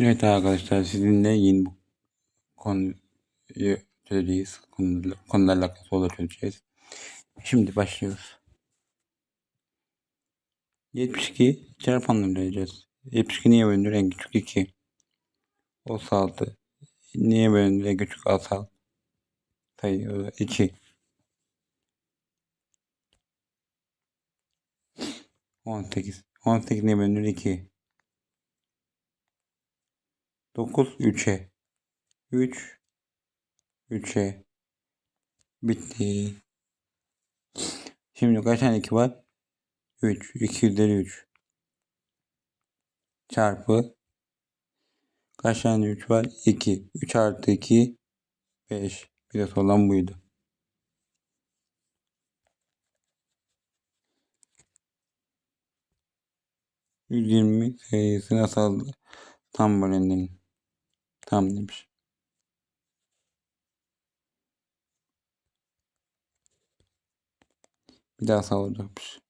Evet arkadaşlar sizinle yeni bu konuyu çözeceğiz. Konularla, alakalı çözeceğiz. Şimdi başlıyoruz. 72 çarpanlarını vereceğiz. 72 niye bölünür? En küçük 2. O saldı. Niye bölünür? En küçük asal. Sayı 2. 18. 18 niye bölünür? 2. 9 3'e. 3 3'e. Bitti. Şimdi kaç tane 2 var? 3. 2 üzeri 3. Çarpı. Kaç tane 3 var? 2. 3 artı 2. 5. Bir de sorulan buydu. Yüz yirmi sayısı nasıl tam bölünelim. Tam demiş. Bir daha sağlayacakmış.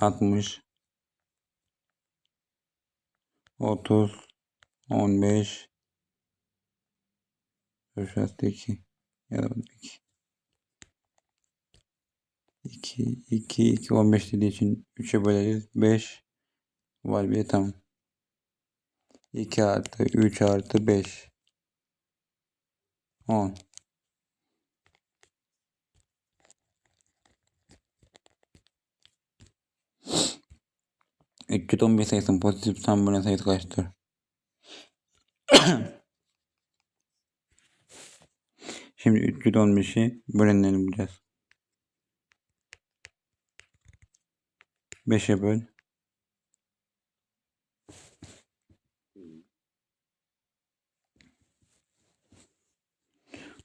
60 30 15 Şurası 2 ya da 2 2 2 2 15 dediği için 3'e böleriz. 5 var bir tamam 2 artı 3 artı 5 10 311 sayısının pozitif tam bölen sayısı kaçtır? Şimdi 315'i bölenleri bulacağız. 5'e böl.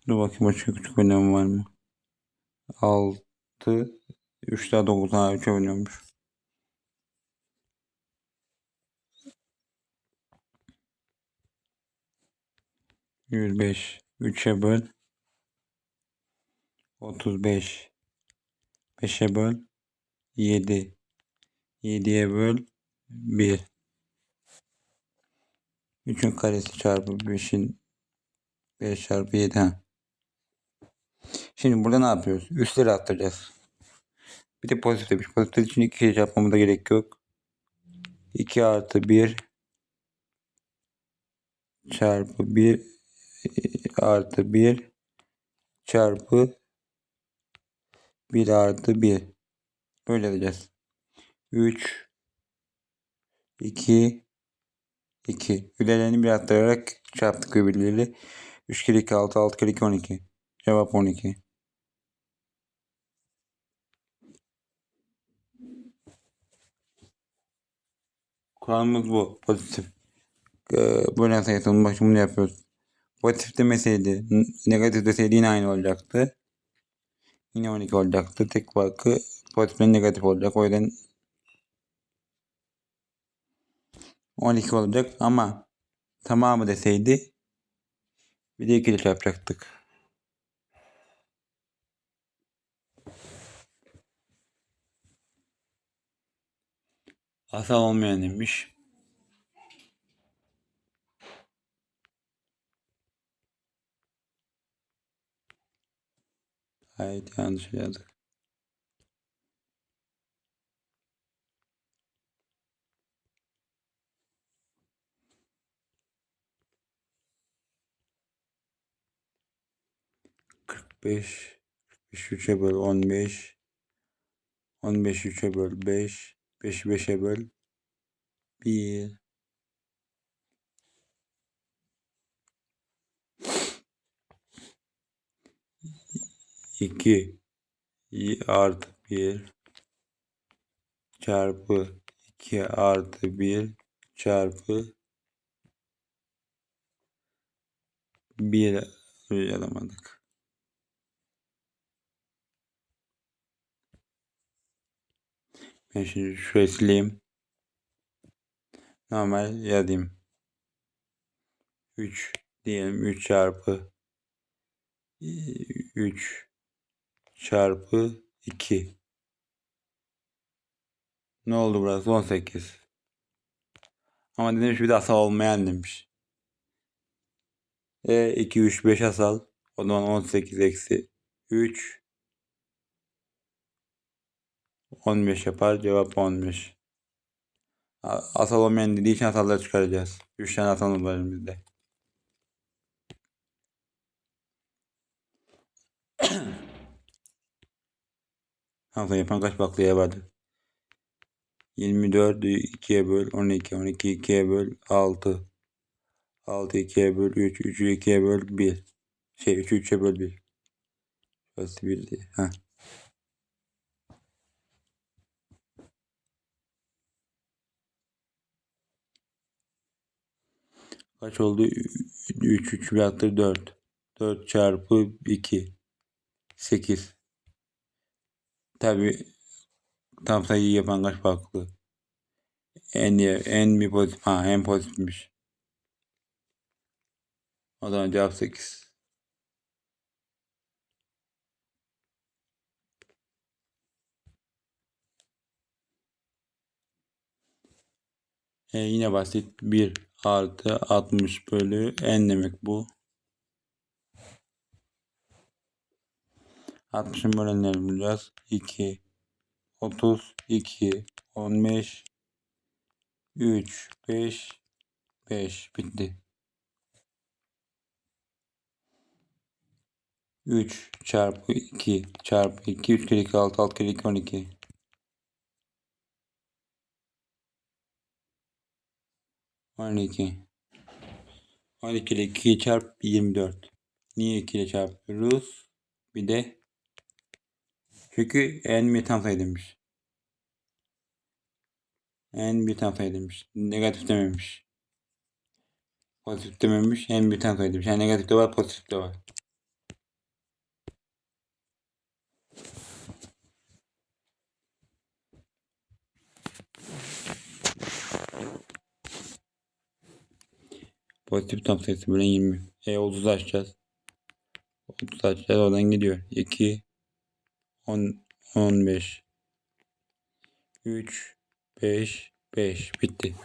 Dur bakayım başka küçük önemi var mı? 6 3 daha 9 ha 3 oynuyormuş. Yüz beş. Üçe böl. Otuz beş. Beşe böl. Yedi. Yediye böl. Bir. Üçün karesi çarpı beşin beş çarpı yedi. Ha. Şimdi burada ne yapıyoruz? Üstleri atacağız. Bir de pozitif demiş. Pozitif için iki kere çarpmamıza gerek yok. 2 artı 1 çarpı 1 artı 1 çarpı 1 artı 1. Böyle yapacağız. 3 2 2. Ülelerini bir arttırarak çarptık birbirleriyle. 3 kere 2 6 6 kere 2 12. Cevap 12. Kuralımız bu. Pozitif. Ee, bölen sayısının başımını yapıyoruz. Pozitif demeseydi, negatif deseydi yine aynı olacaktı. Yine 12 olacaktı. Tek farkı pozitifle negatif olacak. O yüzden 12 olacak ama tamamı deseydi bir de 2 ile Asal olmayan demiş. Hayır yanlış yazdık. Kırk beş, beş üçe böl on beş, on beş üçe böl beş, beş beşe böl bir. İki y- artı bir çarpı iki artı bir çarpı bir alamadık. Ben şimdi şurayı sileyim. Normal yazayım. 3 diyelim 3 çarpı 3 çarpı 2. Ne oldu burası? 18. Ama demiş bir de asal olmayan demiş. E 2 3 5 asal. O zaman 18 eksi 3 15 yapar. Cevap 15. A- Asal olmayan dediği için asalları çıkaracağız. 3 tane asal var elimizde. Asal yapan kaç baklaya vardı? 24'ü 2'ye böl 12. 12 2'ye böl 6. 6 2'ye böl 3. 3'ü 2'ye böl 1. Şey 3'ü 3'e böl 1. Şurası 1 diye. Heh. Kaç oldu? 3 3 bir attır 4. 4 çarpı 2. 8. Tabi tam sayıyı yapan kaç farklı? En, en bir pozitif. Ha en pozitifmiş. O zaman cevap 8. E, yine basit. 1 artı 60 bölü n demek bu. 60'ın bölenlerini bulacağız. 2, 30, 2, 15, 3, 5, 5 bitti. 3 çarpı 2 çarpı 2 3 kere 2 6 6 kere 2 12 12 12 ile 2 çarp 24 Niye 2 ile çarpıyoruz? Bir de çünkü n bir tam sayı demiş. n bir tam sayı. Negatif dememiş. Pozitif dememiş. n bir tam sayı. Yani negatif de var pozitif de var. Pozitif tam sayısı bölen 20. E 30 açacağız. 30 açacağız. Oradan gidiyor. 2 10 15 3 5 5 bitti.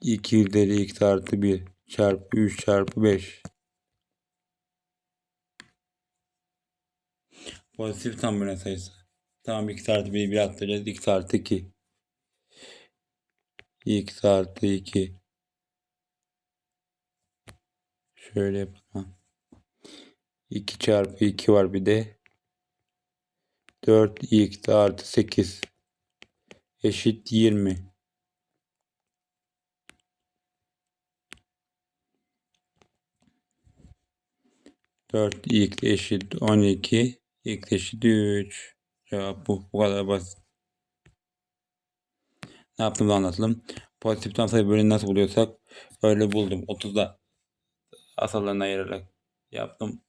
2 üzeri x artı 1 çarpı 3 çarpı 5. Pozitif tam bölen sayısı. Tamam x artı 1'i 1 attıracağız. x artı 2. x artı 2. Şöyle yapalım. 2 çarpı 2 var bir de. 4x artı 8 eşit 20. Dört x eşit 12 x eşit 3 cevap bu. Bu kadar basit. Ne yaptığımızı anlatalım. Pozitif tam sayı bölümünü nasıl buluyorsak öyle buldum. 30'da asallarını ayırarak yaptım.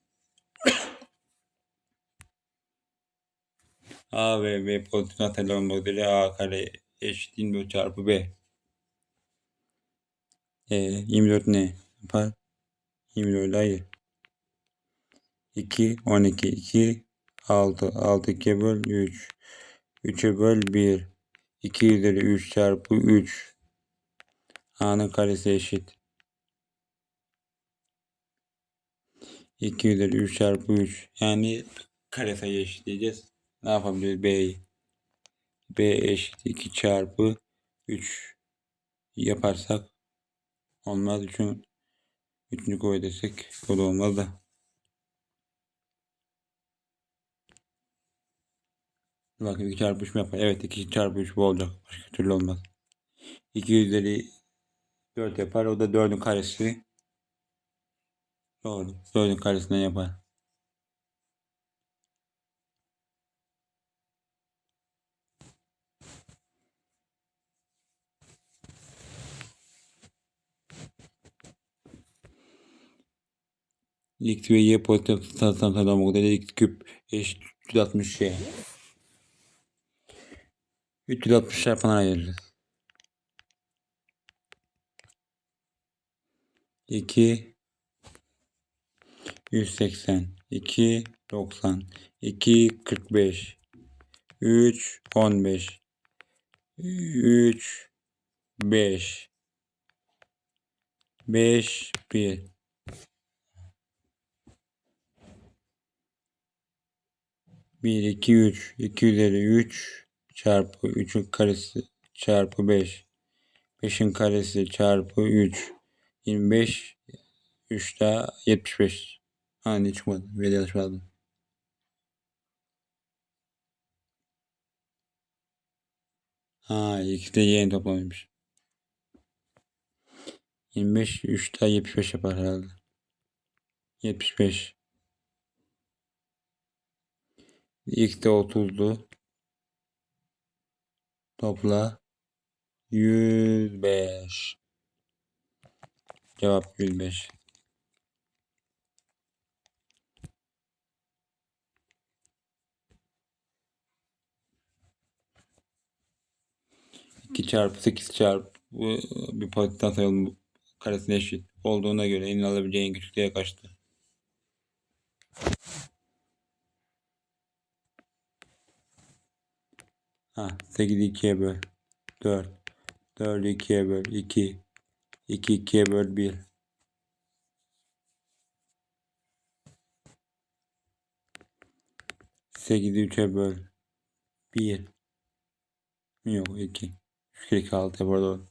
A ve B pozitif tam sayılar olmak üzere A kare eşit 24 çarpı B. E, 24 ne yapar? 24 hayır. 2, 12, 2, 6, 6, 2'ye böl 3, 3'e böl 1, 2 üzeri 3 çarpı 3, A'nın karesi eşit. 2 üzeri 3 çarpı 3, yani kare sayı eşitleyeceğiz. Ne yapabiliriz B'yi? B eşit 2 çarpı 3 yaparsak olmaz. 3'ün 3. koy desek o da olmaz da. Bakın 2 çarpı 3 mü yapar? Evet 2 çarpı 3 bu olacak. Başka türlü olmaz. 2 üzeri 4 yapar. O da 4'ün karesi. Doğru. 4'ün karesinden yapar. X ve Y pozitif olmak üzere x küp eşit 360 şey. 360 çarpana ayırırız. 2 180 2 90 2 45 3 15 3 5 5 1 1 2 3 2 üzeri 3 çarpı 3'ün karesi çarpı 5 5'in karesi çarpı 3 25 3 daha 75 ha ne çıkmadı? Veri aldım. Ha ikisi de y'nin toplamıymış 25 3 daha 75 yapar herhalde. 75 x de 30'du topla. 105 cevap 105 2 çarpı 8 çarpı bu bir pozitiften sayalım. Bu karesine eşit. Olduğuna göre en alabileceği en küçük değer kaçtı? Ha 8'i 2'ye böl. 4 4'ü 2'ye böl. 2 2 2'ye böl 1 8'i 3'e böl. 1 Yok 2 3 kere 2 6 yapar doğru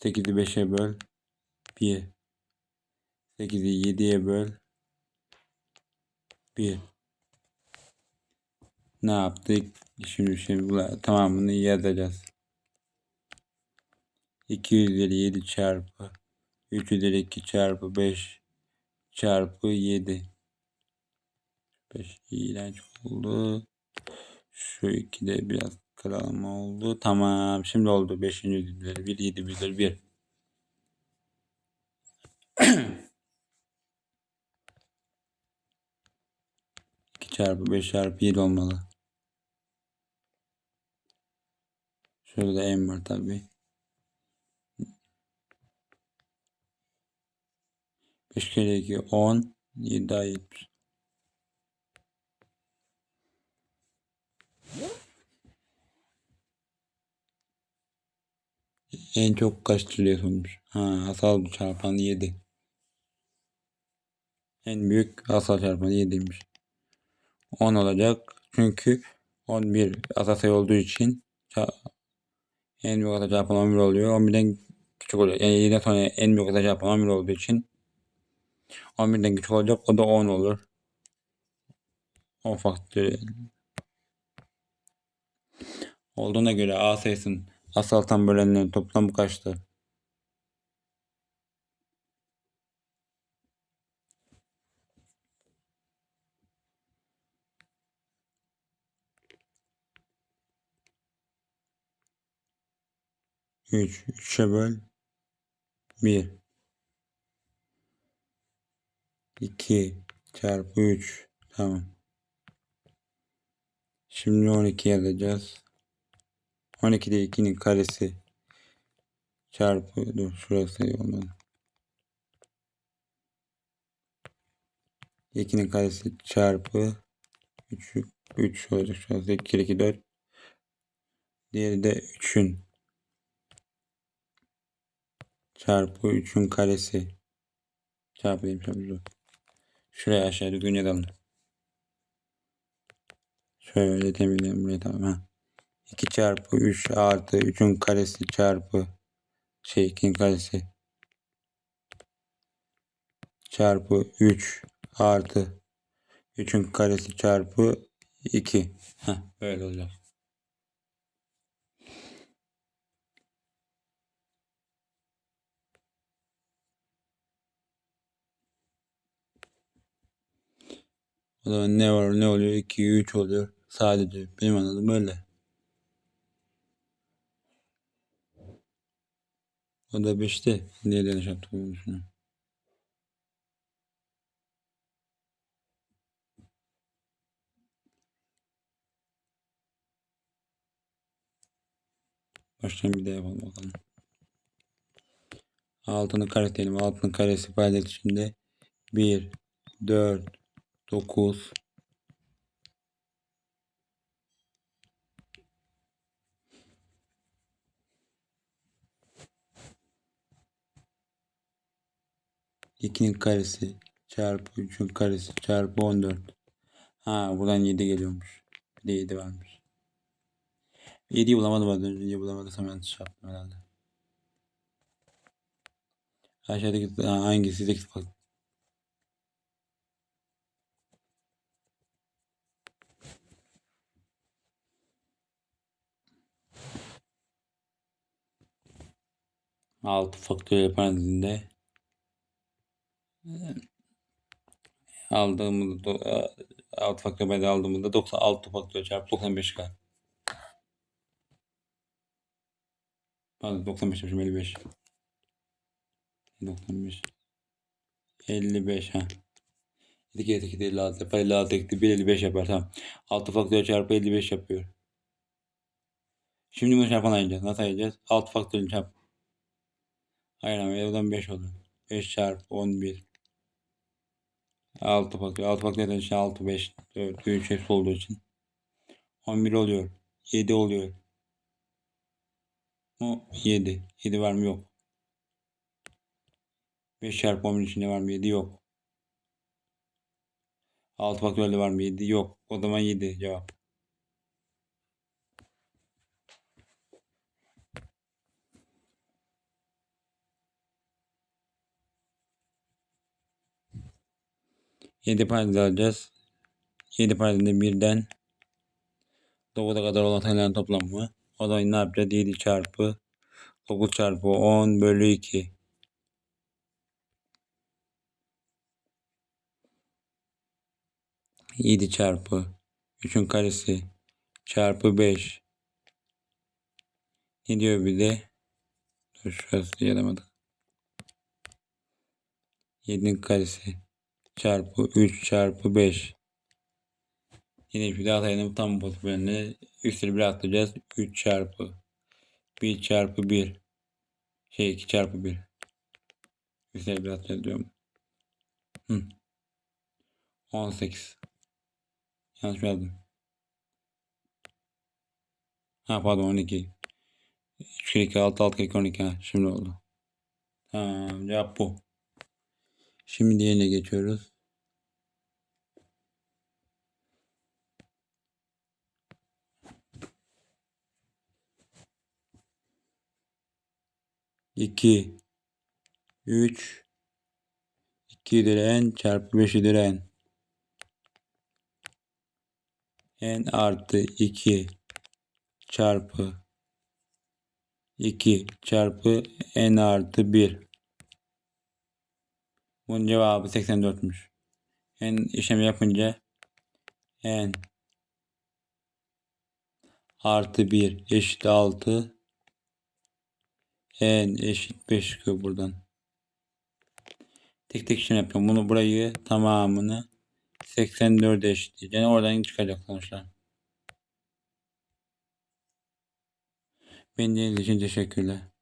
8'i 5'e böl. 1 8'i 7'ye böl. 1 Ne yaptık? Şimdi şimdi tamamını yazacağız. 2 üzeri 7 çarpı 3 üzeri 2 çarpı 5 çarpı 7 5 iğrenç oldu. Şu 2 de biraz kırılma oldu. Tamam. Şimdi oldu. 5. üzeri 1 7 üzeri 1. İki çarpı 5 çarpı 7 olmalı. Şurada da m var tabi. 5 kere 2 10 7 daha 70. En çok kaç türlüye sunmuş? Ha, asal çarpan 7. En büyük asal çarpanı 7'ymiş. 10 olacak. Çünkü 11 asal sayı olduğu için en büyük hata çarpımı 11 oluyor. 11'den küçük oluyor. Yani 7'den sonra en büyük hata çarpımı 11 olduğu için 11'den küçük olacak. O da 10 olur. 10 faktöriyel. Olduğuna göre A sayısının asaltan bölenlerin toplamı kaçtır? 3. 3'e böl 1. 2 çarpı 3. Tamam. Şimdi 12 yazacağız. 12'de 2'nin karesi çarpı dur şurası olmadı. 2'nin karesi çarpı 3 3 olacak şurası 2 2 4 diğeri de 3'ün çarpı 3'ün karesi. Çarpı diyeyim çarpı şuraya aşağı düzgün yazalım şöyle temizleyelim buraya tamam ha. 2 çarpı 3 artı 3'ün karesi çarpı şey 2'nin karesi. Çarpı 3 artı 3'ün karesi çarpı 2. Heh, böyle olacak. O zaman ne var ne oluyor? 2, 3 oluyor. Sadece benim anladığım böyle. O da 5'te. Niye yanlış yaptığımı düşünüyorum. Baştan bir daha yapalım bakalım. Altını kare diyelim. Altının karesi paydaş içinde 1, 4, 9 2'nin karesi çarpı 3'ün karesi çarpı 14. Ha buradan 7 geliyormuş. Bir de 7 varmış. 7'yi bulamadım az önce. Niye bulamadıysam yanlış yaptım herhalde. Aşağıdaki hangisi 8 farklı. 6 faktöriyel parantezinde aldığımızda 6 faktöriyel aldığımızda 96 faktöriyel çarpı 95 çıkar. Pardon 95 demişim 55. 95. 55 ha. 2 kere 2 değil 56 yapar. 56 ekti 1 55 yapar. Tamam. 6 faktöriyel çarpı 55 yapıyor. Şimdi bunu çarpan ayıracağız. Nasıl ayıracağız? 6 faktöriyel çarpı çarp. Ayıramayız. Oradan 5 olur. 5 çarpı 11. 6 faktöriyel. 6 faktöriyel için 6, 5, 4, 3 hepsi olduğu için. 11 oluyor. 7 oluyor. O 7. 7 var mı? Yok. 5 çarpı 11 içinde var mı? 7 yok. 6 faktöriyelde var mı? 7 yok. O zaman 7 cevap. Yedi parantez alacağız. Yedi parantezinde birden 9'a kadar olan sayıların toplamı. O da ne yapacağız? 7 çarpı 9 çarpı 10 bölü 2. Yedi çarpı 3'ün karesi çarpı 5. Ne diyor bir de? Dur şurası yazamadık. 7'nin karesi çarpı 3 çarpı 5. Yine bir daha sayının tam bölümüne üstleri bir atlayacağız. 3 çarpı 1 çarpı 1 şey 2 çarpı 1 üstleri bir atlayacağız diyorum. Hı. 18 Yanlış yazdım? Ha pardon 12 3 kere 2 6 6 kere 2 12 ha şimdi oldu. Tamam cevap bu. Şimdi diğerine geçiyoruz. İki, üç, iki n çarpı beş n. n artı iki çarpı iki çarpı n artı bir. Bunun cevabı 84'müş. n işlemi yapınca n artı 1 eşit 6 n eşit 5 çıkıyor buradan. Tek tek işlem yapıyorum. Bunu burayı tamamını 84 eşit. Yani oradan çıkacak sonuçlar. Beni için teşekkürler.